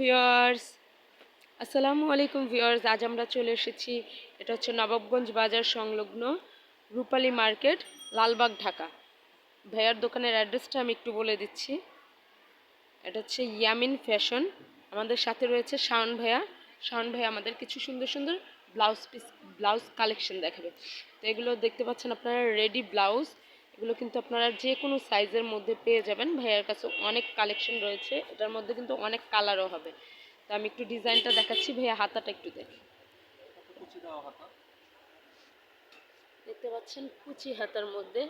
Viewers. আসসালামু আলাইকুম viewers, আজ আমরা চলে এসেছি, এটা হচ্ছে নবাবগঞ্জ বাজার সংলগ্ন রূপালী মার্কেট, লালবাগ, ঢাকা। ভাইয়ার দোকানের অ্যাড্রেসটা আমি একটু বলে দিচ্ছি। এটা হচ্ছে ইয়ামিন ফ্যাশন। আমাদের সাথে রয়েছে শাওন ভাইয়া। শাওন ভাইয়া আমাদের কিছু সুন্দর সুন্দর ব্লাউজ পিস, ব্লাউজ কালেকশন দেখাবে। তো এগুলো দেখতে পাচ্ছেন আপনারা, রেডি ব্লাউজ। এগুলো কিন্তু আপনারা যে কোনো সাইজের মধ্যে পেয়ে যাবেন। ভাইয়ার কাছে অনেক কালেকশন রয়েছে এটার মধ্যে কিন্তু অনেক কালারও হবে। তো আমি একটু ডিজাইনটা দেখাচ্ছি ভাইয়া হাতাটা একটু দেখি। দেখতে পাচ্ছেন কুচি হাতার মধ্যে।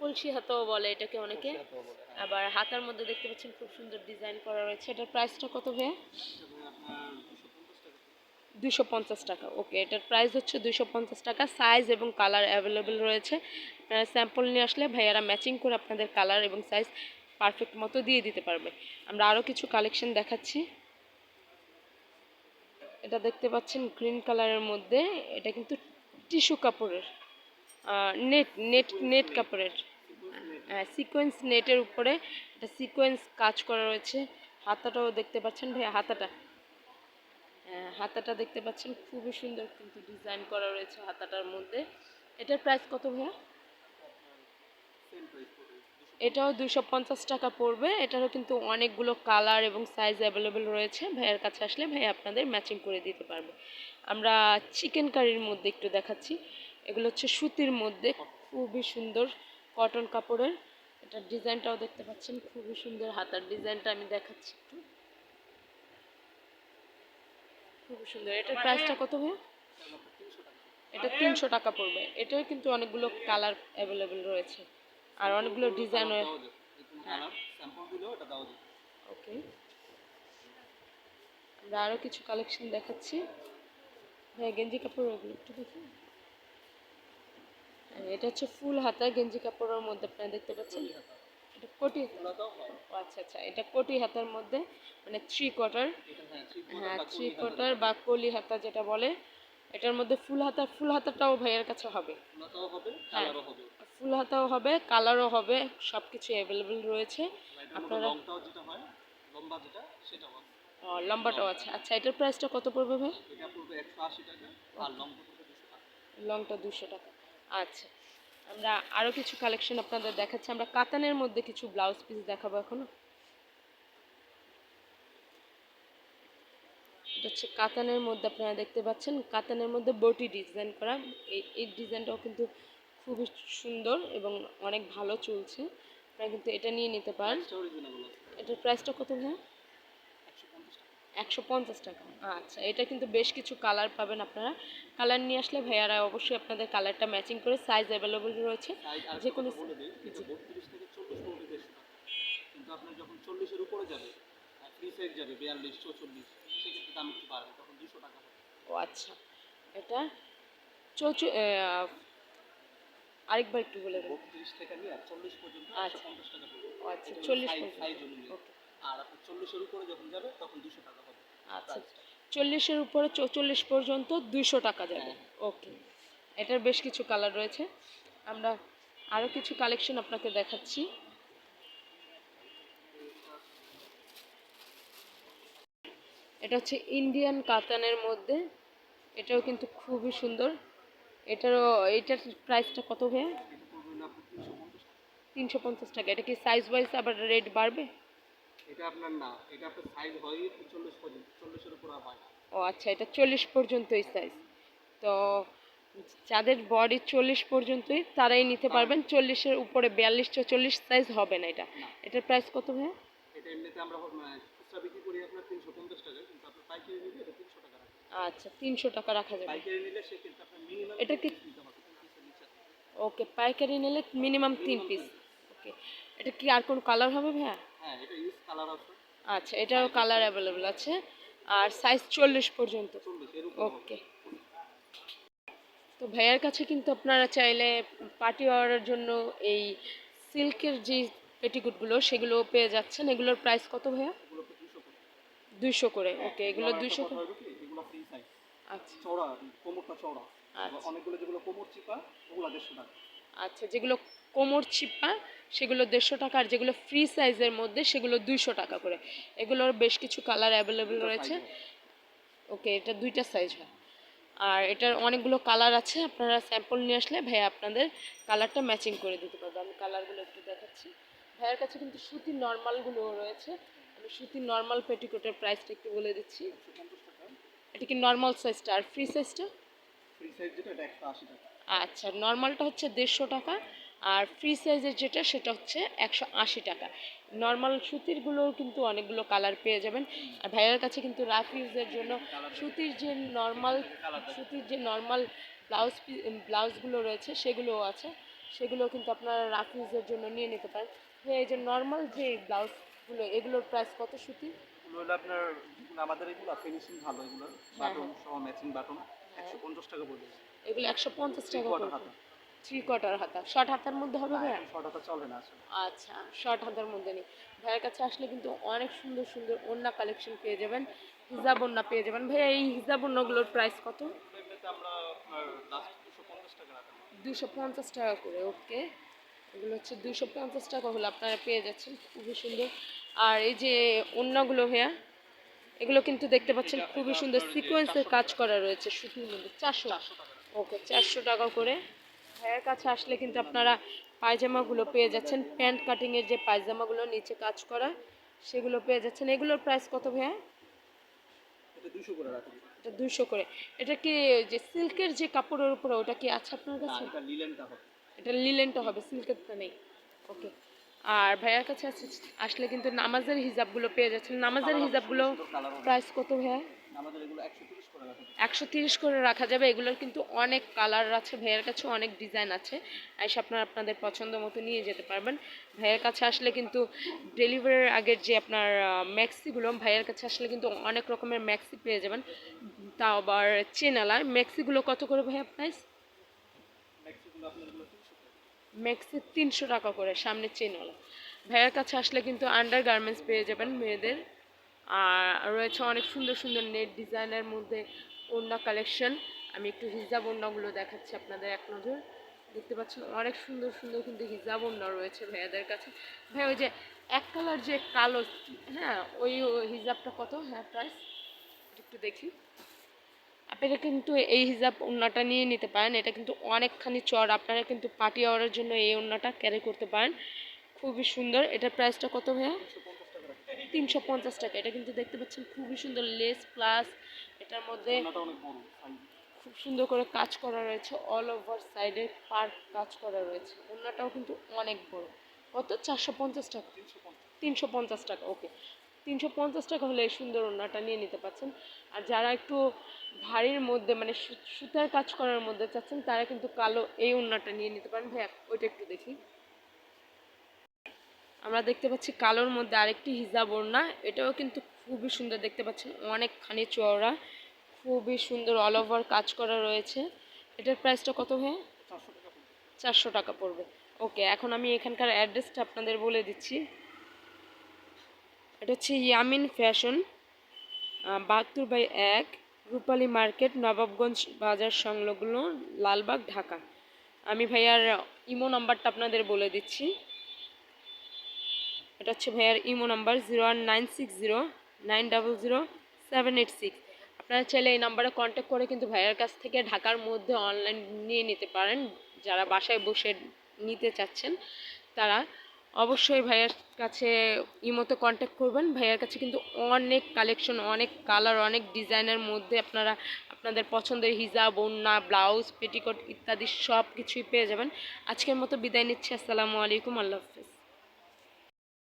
কলসি হাতাও বলে এটাকে অনেকে। হ্যাঁ। আবার হাতার মধ্যে দেখতে পাচ্ছেন খুব সুন্দর ডিজাইন করা রয়েছে। এটার প্রাইসটা কত ভাইয়া? এটা আপনার 250 টাকা দুশো পঞ্চাশ টাকা ওকে। এটার প্রাইস হচ্ছে দুশো পঞ্চাশ টাকা। সাইজ এবং কালার অ্যাভেলেবেল রয়েছে। স্যাম্পল নিয়ে আসলে ভাইয়ারা ম্যাচিং করে আপনাদের কালার এবং সাইজ পারফেক্ট মতো দিয়ে দিতে পারবে। আমরা আরও কিছু কালেকশন দেখাচ্ছি। এটা দেখতে পাচ্ছেন গ্রিন কালারের মধ্যে এটা কিন্তু টিস্যু কাপড়ের নেট নেট নেট কাপড়ের। হ্যাঁ সিকোয়েন্স নেটের উপরে এটা সিকোয়েন্স কাজ করা রয়েছে। হাতাটাও দেখতে পাচ্ছেন ভাই হাতাটা। হ্যাঁ, হাতাটা দেখতে পাচ্ছেন খুবই সুন্দর কিন্তু ডিজাইন করা রয়েছে হাতাটার মধ্যে। এটার প্রাইস কত ভাইয়া? এটাও দুশো পঞ্চাশ টাকা পড়বে। এটারও কিন্তু অনেকগুলো কালার এবং সাইজ অ্যাভেলেবেল রয়েছে। ভাইয়ের কাছে আসলে ভাই আপনাদের ম্যাচিং করে দিতে পারবে। আমরা চিকেন কারির মধ্যে একটু দেখাচ্ছি। এগুলো হচ্ছে সুতির মধ্যে। খুবই সুন্দর কটন কাপড়ের। এটার ডিজাইনটাও দেখতে পাচ্ছেন। খুবই সুন্দর হাতার ডিজাইনটা আমি দেখাচ্ছি একটু। খুবই সুন্দর। এটার প্রাইসটা কত ভাইয়া? এটা তিনশো টাকা। পড়বে। এটাও কিন্তু অনেকগুলো কালার অ্যাভেলেবেল রয়েছে। আর অনেকগুলো ডিজাইন ওকে আমরা আরও কিছু কালেকশন দেখাচ্ছি। হ্যাঁ গেঞ্জি কাপড় ওগুলো একটু দেখুন হ্যাঁ, এটা হচ্ছে ফুল হাতা গেঞ্জি কাপড়ের মধ্যে আপনারা দেখতে পাচ্ছেন। এটা কোটি ও আচ্ছা আচ্ছা এটা কোটি হাতার মধ্যে মানে থ্রি কোয়ার্টার হ্যাঁ থ্রি কোয়ার্টার বা কলি হাতা যেটা বলে এটার মধ্যে ফুল হাতা ফুল হাতাটাও ভাইয়ের কাছে হবে। হবে হ্যাঁ। ফুল হাতাও হবে কালারও হবে সব কিছু অ্যাভেলেবেল রয়েছে। আপনারা লম্বাটাও আছে। আচ্ছা এটার প্রাইসটা কত পড়বে ভাই? এটা পড়বে 180 টাকা আর লংটা পড়বে 200 টাকা। লংটা দুশো টাকা। আচ্ছা আমরা আরও কিছু কালেকশন আপনাদের দেখাচ্ছি। আমরা কাতানের মধ্যে কিছু ব্লাউজ পিস দেখাবো এখনও। এটা হচ্ছে কাতানের মধ্যে আপনারা দেখতে পাচ্ছেন। কাতানের মধ্যে বটি ডিজাইন করা। এই ডিজাইনটাও কিন্তু খুবই সুন্দর এবং অনেক ভালো চলছে। আপনারা কিন্তু এটা নিয়ে নিতে পারেন। এটার প্রাইসটা কত ভাই 150 টাকা। একশো পঞ্চাশ টাকা। আচ্ছা এটা কিন্তু বেশ কিছু কালার পাবেন আপনারা। কালার নিয়ে আসলে ভাইয়ারা অবশ্যই আপনাদের কালারটা ম্যাচিং করে সাইজ অ্যাভেলেবল রয়েছে। যে কোনো বলে দিই? এটা 32 থেকে 40 পড়বে 150 টাকা কিন্তু আপনার যখন 40 এর উপরে যাবে ফ্রি সাইজ যাবে 42 44 সেক্ষেত্রে দাম একটু বাড়বে তখন 200 টাকা ও আচ্ছা এটা চৌচু আরেকবার একটু বলে দেবো 32 থেকে নিয়ে 40 পর্যন্ত আচ্ছা। 150 টাকা পড়বে ও আচ্ছা চল্লিশ আর 40 উপরে যখন যাবে তখন 200 টাকা হবে। আচ্ছা। চল্লিশের উপরে চৌচল্লিশ পর্যন্ত দুইশো টাকা যাবে। ওকে এটার বেশ কিছু কালার রয়েছে। আমরা আরও কিছু কালেকশন আপনাকে দেখাচ্ছি। এটা হচ্ছে ইন্ডিয়ান কাতানের মধ্যে। এটাও কিন্তু খুবই সুন্দর। এটারও এটার প্রাইসটা কত ভাইয়া? এটা পড়বে না আপনি 350 টাকা তিনশো পঞ্চাশ টাকা। এটা কি সাইজ ওয়াইজ আবার রেট বাড়বে? এটা আপনার না এটা আপনার সাইজ হয় 40 পর্যন্ত 40 উপর হয় ও আচ্ছা এটা চল্লিশ পর্যন্তই সাইজ তো যাদের বডি চল্লিশ পর্যন্তই তারাই নিতে পারবেন। চল্লিশের উপরে বিয়াল্লিশ চল্লিশ সাইজ হবে না এটা। এটার প্রাইস কত ভাই এটা এমনিতে আমরা খুচরা বিক্রি করি আপনার 350 টাকা কিন্তু আপনার পাইকারি নিলে এটা 300 টাকা রাখবে আচ্ছা তিনশো টাকা রাখা যাবে। এটা কি- ওকে পাইকারি নিলে মিনিমাম তিন পিস ওকে এটা কি আর কোনো কালার হবে ভাইয়া? হ্যাঁ আচ্ছা এটারও কালার অ্যাভেলেবেল আছে। আর সাইজ চল্লিশ পর্যন্ত। 40 এর উপর ওকে। তো ভাইয়ার কাছে কিন্তু আপনারা চাইলে পার্টি ওয়ারের জন্য এই সিল্কের যে পেটিকুটগুলো সেগুলো পেয়ে যাচ্ছেন। এগুলোর প্রাইস কত ভাইয়া? এগুলো তো 200 করে। দুইশো করে ওকে এগুলো দুইশো করে হলো কি এগুলো ফ্রি সাইজ আচ্ছা। চওড়া কোমরটা চওড়া। আচ্ছা। অনেকগুলো যেগুলো কোমর চিপা ওগুলো 150 টাকা। আচ্ছা যেগুলো কোমর চিপা সেগুলো দেড়শো টাকা আর যেগুলো ফ্রি সাইজের মধ্যে সেগুলো দুইশো টাকা করে। এগুলোর বেশ কিছু কালার অ্যাভেলেবেল রয়েছে। ওকে এটা দুইটা সাইজ হয় আর এটার অনেকগুলো কালার আছে আপনারা স্যাম্পল নিয়ে আসলে ভাইয়া আপনাদের কালারটা ম্যাচিং করে দিতে পারব। আমি কালারগুলো একটু দেখাচ্ছি। ভাইয়ার কাছে কিন্তু সুতির নর্মালগুলোও রয়েছে। আমি সুতির নর্মাল পেটিকোটের প্রাইসটা একটু বলে দিচ্ছি। এটা কি নর্মাল সাইজটা আর ফ্রি সাইজটা ফ্রি সাইজ যেটা এটা একশো আশি টাকা। আচ্ছা নর্মালটা হচ্ছে দেড়শো টাকা আর ফ্রি সাইজের যেটা সেটা হচ্ছে একশো আশি টাকা। নর্মাল সুতিরগুলোও কিন্তু অনেকগুলো কালার পেয়ে যাবেন। আর ভাইয়ার কাছে কিন্তু রাফ ইউজের জন্য সুতির যে নর্মাল সুতির যে নর্মাল ব্লাউজ ব্লাউজগুলো রয়েছে সেগুলোও আছে। সেগুলো কিন্তু আপনারা রাফ ইউজের জন্য নিয়ে নিতে পারেন। এই যে নর্মাল যে ব্লাউজগুলো এগুলোর প্রাইস কত সুতি এগুলো হলো আপনার আমাদের এগুলো ফিনিশিং ভালো এগুলো বাটন সহ ম্যাচিং বাটন একশো পঞ্চাশ টাকা পড়বে। এগুলো একশো পঞ্চাশ টাকা হাতা। থ্রি কোয়ার্টার হাতা। শর্ট হাতার মধ্যে হবে ভাইয়া? শর্ট হাতা চলবে না আচ্ছা শর্ট হাতার মধ্যে নেই। ভাইয়ের কাছে আসলে কিন্তু অনেক সুন্দর সুন্দর ওড়না কালেকশন পেয়ে যাবেন। হিজাব ওড়না পেয়ে যাবেন। ভাইয়া এই হিজাব ওড়নাগুলোর প্রাইস কত? দুশো পঞ্চাশ টাকা করে ওকে এগুলো হচ্ছে দুশো পঞ্চাশ টাকা হলে আপনারা পেয়ে যাচ্ছেন। খুবই সুন্দর। আর এই যে ওড়নাগুলো ভাইয়া এগুলো কিন্তু দেখতে পাচ্ছেন খুবই সুন্দর সিকোয়েন্সের কাজ করা রয়েছে সুতির মধ্যে চারশো। ওকে চারশো টাকা করে। ভাইয়ের কাছে আসলে কিন্তু আপনারা পায়জামাগুলো পেয়ে যাচ্ছেন প্যান্ট কাটিংয়ের যে পায়জামাগুলো নিচে কাজ করা সেগুলো পেয়ে যাচ্ছেন। এগুলোর প্রাইস কত ভাইয়া? এটা দুশো করে এটা কি যে সিল্কের যে কাপড়ের উপরে ওটা কি আছে আপনার কাছে? এটা লিলেনটা হবে। এটা লিলেনটা হবে সিল্কেরটা নেই। ওকে। আর ভাইয়ার কাছে আস- আসলে কিন্তু নামাজের হিজাবগুলো পেয়ে যাচ্ছেন। নামাজের হিজাবগুলো প্রাইস কত ভাইয়া? একশো তিরিশ করে রাখা যাবে। এগুলোর কিন্তু অনেক কালার আছে। ভাইয়ের কাছে অনেক ডিজাইন আছে। এসে আপনারা আপনাদের পছন্দ মতো নিয়ে যেতে পারবেন। ভাইয়ের কাছে আসলে কিন্তু ডেলিভারির আগের যে আপনার ম্যাক্সিগুলো ভাইয়ের কাছে আসলে কিন্তু অনেক রকমের ম্যাক্সি পেয়ে যাবেন। তাও আবার চেনালা ম্যাক্সিগুলো কত করে ভাইয়া প্রাইস ম্যাক্সিগুলো আপনার এগুলো তিনশো করে ম্যাক্সি তিনশো টাকা করে সামনে চেনওয়ালা। ভাইয়ের কাছে আসলে কিন্তু আন্ডার গার্মেন্টস পেয়ে যাবেন মেয়েদের। আর রয়েছে অনেক সুন্দর সুন্দর নেট ডিজাইনের মধ্যে ওড়না কালেকশন আমি একটু হিজাব ওড়নাগুলো দেখাচ্ছি আপনাদের এক নজর। দেখতে পাচ্ছেন অনেক সুন্দর সুন্দর কিন্তু হিজাব ওড়না রয়েছে ভাইয়াদের কাছে। ভাই ওই যে এক কালার যে কালো হ্যাঁ ওই ওই হিজাবটা কত? হ্যাঁ প্রাইস একটু দেখি। আপনারা কিন্তু এই হিজাব ওড়নাটা নিয়ে নিতে পারেন। এটা কিন্তু অনেকখানি চড় আপনারা কিন্তু পার্টি আওয়ারের জন্য এই ওড়নাটা ক্যারি করতে পারেন। খুবই সুন্দর। এটার প্রাইসটা কত ভাইয়া? তিনশো পঞ্চাশ টাকা। এটা কিন্তু দেখতে পাচ্ছেন খুবই সুন্দর লেস প্লাস এটার মধ্যে। খুব সুন্দর করে কাজ করা রয়েছে। অল ওভার সাইডে পার্ক কাজ করা রয়েছে। ওড়নাটাও কিন্তু অনেক বড়। কত? চারশো পঞ্চাশ টাকা। তিনশো তিনশো পঞ্চাশ টাকা ওকে তিনশো পঞ্চাশ টাকা হলে এই সুন্দর ওড়নাটা নিয়ে নিতে পারছেন। আর যারা একটু ভারীর মধ্যে মানে সুতার কাজ করার মধ্যে চাচ্ছেন তারা কিন্তু কালো এই ওড়নাটা নিয়ে নিতে পারেন। ভাইয়া ওইটা একটু দেখি। আমরা দেখতে পাচ্ছি কালোর মধ্যে আরেকটি হিজাব ওড়না। এটাও কিন্তু খুবই সুন্দর দেখতে পাচ্ছেন। অনেকখানি চওড়া খুবই সুন্দর অল ওভার কাজ করা রয়েছে। এটার প্রাইসটা কত পড়বে। চারশো টাকা পড়বে। ওকে এখন আমি এখানকার অ্যাড্রেসটা আপনাদের বলে দিচ্ছি। এটা হচ্ছে ইয়ামিন ফ্যাশন বাহাত্তর বাই এক, রূপালী মার্কেট, নবাবগঞ্জ বাজার সংলগ্ন, লালবাগ, ঢাকা। আমি ভাইয়ার ইমো নাম্বারটা আপনাদের বলে দিচ্ছি। এটা হচ্ছে ভাইয়ার imo number, zero one nine six zero nine double zero seven eight six. আপনারা চাইলে এই নাম্বারে কন্ট্যাক্ট করে কিন্তু ভাইয়ার কাছ থেকে ঢাকার মধ্যে অনলাইন নিয়ে নিতে পারেন। যারা বাসায় বসে নিতে চাচ্ছেন, তারা অবশ্যই ভাইয়ার কাছে ইমোতে কন্ট্যাক্ট করবেন। ভাইয়ার কাছে কিন্তু অনেক কালেকশন অনেক কালার অনেক ডিজাইনের মধ্যে আপনারা আপনাদের পছন্দের হিজাব বন্যা ব্লাউজ পেটিকোট ইত্যাদি সব কিছুই পেয়ে যাবেন। আজকের মতো বিদায় নিচ্ছি। আসসালামু আলাইকুম, আল্লাহ হাফেজ।